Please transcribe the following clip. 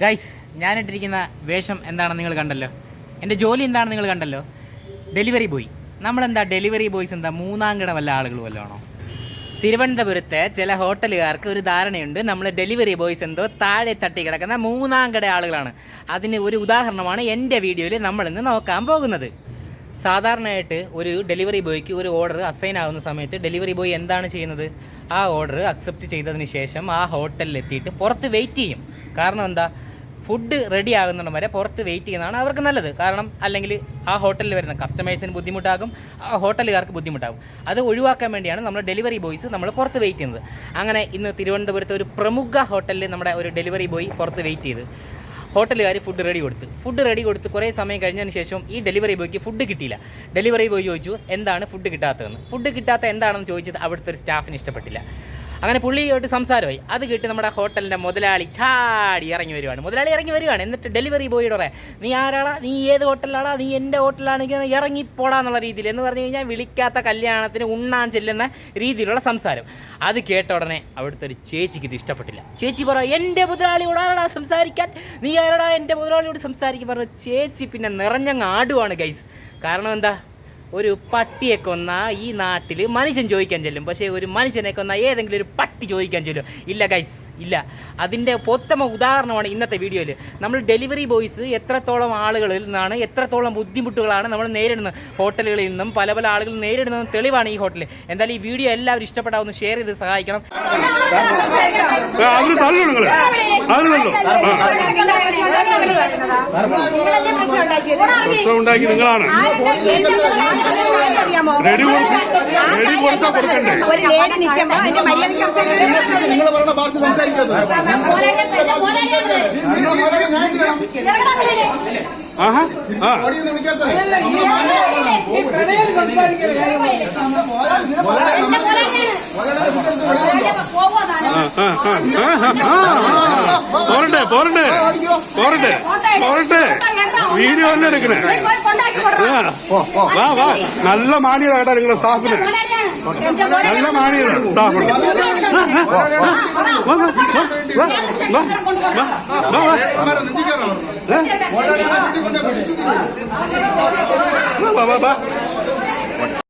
Guys ഞാനിട്ടിരിക്കുന്ന വേഷം എന്താണെന്ന് നിങ്ങൾ കണ്ടല്ലോ? എന്റെ ജോലി എന്താണെന്ന് നിങ്ങൾ കണ്ടല്ലോ? ഡെലിവറി ബോയ് നമ്മളെന്താ ഡെലിവറി ബോയ്സ് എന്താ? മൂന്നാംകിട വല്ല ആളുകൾ വല്ലതാണോ തിരുവനന്തപുരത്തെ ചില ഹോട്ടലുകാർക്ക് ഒരു ധാരണയുണ്ട്. നമ്മൾ ഡെലിവറി ബോയ്സ് എന്തോ താഴെ തട്ടി കിടക്കുന്ന മൂന്നാംകിട ആളുകളാണ്. അതിന് ഒരു ഉദാഹരണമാണ് എന്റെ വീഡിയോയിൽ നമ്മളിന്ന് നോക്കാൻ പോകുന്നത്. സാധാരണയായിട്ട് ഒരു ഡെലിവറി ബോയ്ക്ക് ഒരു ഓർഡർ അസൈൻ ആകുന്ന സമയത്ത് ഡെലിവറി ബോയ് എന്താണ് ചെയ്യുന്നത്? ആ ഓർഡർ അക്സെപ്റ്റ് ചെയ്തതിന് ശേഷം ആ ഹോട്ടലിൽ എത്തിയിട്ട് പുറത്ത് വെയിറ്റ് ചെയ്യും. കാരണം എന്താ? ഫുഡ് റെഡി ആകുന്നിടം വരെ പുറത്ത് വെയിറ്റ് ചെയ്യുന്നതാണ് അവർക്ക് നല്ലത്. കാരണം അല്ലെങ്കിൽ ആ ഹോട്ടലിൽ വരുന്ന കസ്റ്റമേഴ്സിന് ബുദ്ധിമുട്ടാകും ആ ഹോട്ടലുകാർക്ക് ബുദ്ധിമുട്ടാകും. അത് ഒഴിവാക്കാൻ വേണ്ടിയാണ് നമ്മൾ ഡെലിവറി ബോയ്സ് നമ്മൾ പുറത്ത് വെയിറ്റ് ചെയ്യുന്നത്. അങ്ങനെ ഇന്ന് തിരുവനന്തപുരത്തെ ഒരു പ്രമുഖ ഹോട്ടലിൽ നമ്മുടെ ഒരു ഡെലിവറി ബോയ് പുറത്ത് വെയിറ്റ് ചെയ്ത് ഹോട്ടലുകാർ ഫുഡ് റെഡി കൊടുത്ത്. ഫുഡ് റെഡി കൊടുത്ത് കുറേ സമയം കഴിഞ്ഞതിന് ശേഷം ഈ ഡെലിവറി ബോയ്ക്ക് ഫുഡ് കിട്ടിയില്ല. ഡെലിവറി ബോയ് ചോദിച്ചു എന്താണ് ഫുഡ് കിട്ടാത്തതെന്ന്? ഫുഡ് കിട്ടാത്ത എന്താണെന്ന് ചോദിച്ചത് അവിടുത്തെ ഒരു സ്റ്റാഫിന് ഇഷ്ടപ്പെട്ടില്ല. അങ്ങനെ പുള്ളിയോട്ട് സംസാരമായി. അത് കിട്ടി നമ്മുടെ ഹോട്ടലിന്റെ മുതലാളി ചാടി ഇറങ്ങി വരുവാണ്. മുതലാളി ഇറങ്ങി വരുവാണ്. എന്നിട്ട് ഡെലിവറി ബോയിയുടെ പറയാം നീ ആരാടാ? നീ ഏത് ഹോട്ടലിലാടാ? നീ എന്റെ ഹോട്ടലിലാണെങ്കിൽ ഇറങ്ങി പോടാന്നുള്ള രീതിയിൽ എന്ന് പറഞ്ഞു കഴിഞ്ഞാൽ വിളിക്കാത്ത കല്യാണത്തിന് ഉണ്ണാൻ ചെല്ലുന്ന രീതിയിലുള്ള സംസാരം. അത് കേട്ട ഉടനെ അവിടുത്തെ ഒരു ചേച്ചിക്ക് ഇത് ഇഷ്ടപ്പെട്ടില്ല. ചേച്ചി പറ എന്റെ മുതലാളിയോട് ആരാടാ സംസാരിക്കാൻ? നീ ആരാടാ? എന്റെ മുതലാളിയോട് സംസാരിക്കാൻ? പറഞ്ഞു ചേച്ചി പിന്നെ നിറഞ്ഞങ്ങ് ആടുവാണ് ഗൈസ് കാരണം എന്താ? ഒരു പട്ടിയെ കൊന്ന ഈ നാട്ടിൽ മനുഷ്യൻ ചോദിക്കാൻ ചെല്ലും. പക്ഷേ ഒരു മനുഷ്യനെ കൊന്ന ഏതെങ്കിലും ഒരു പട്ടി ചോദിക്കാൻ ചെല്ലും. ഇല്ല ഗൈസ് ഇല്ല. അതിന്റെ പൊത്തമ ഉദാഹരണമാണ് ഇന്നത്തെ വീഡിയോയിൽ നമ്മൾ ഡെലിവറി ബോയ്സ് എത്രത്തോളം ആളുകളിൽ നിന്നാണ് എത്രത്തോളം ബുദ്ധിമുട്ടുകളാണ് നമ്മൾ നേരിടുന്നത്. ഹോട്ടലുകളിൽ നിന്നും പല പല ആളുകൾ നേരിടുന്ന തെളിവാണ് ഈ ഹോട്ടലിൽ എന്തായാലും ഈ വീഡിയോ എല്ലാവരും ഇഷ്ടപ്പെട്ടാവുന്ന ഷെയർ ചെയ്ത് സഹായിക്കണം. പ്രശ്നം ഉണ്ടാക്കി നിങ്ങളാണ് റെഡി കൊടുത്ത് റെഡി കൊടുത്താ കൊടുക്കണ്ടേ സംസാരിക്കുന്നത് നിങ്ങൾ പറയുന്ന ഭാഷ ഞാൻ ആഹാ വിളിക്കാത്തത് ആ. പോരട്ടെ പോരട്ടെ പോരട്ടെ പോരട്ടെ വീഡിയോ തന്നെ എടുക്കണേ വാ വാ നല്ല മാനിയത കേട്ടാ നിങ്ങളുടെ സ്റ്റാഫിന് നല്ല മാനിയത സ്റ്റാഫിന് വാ, വാ.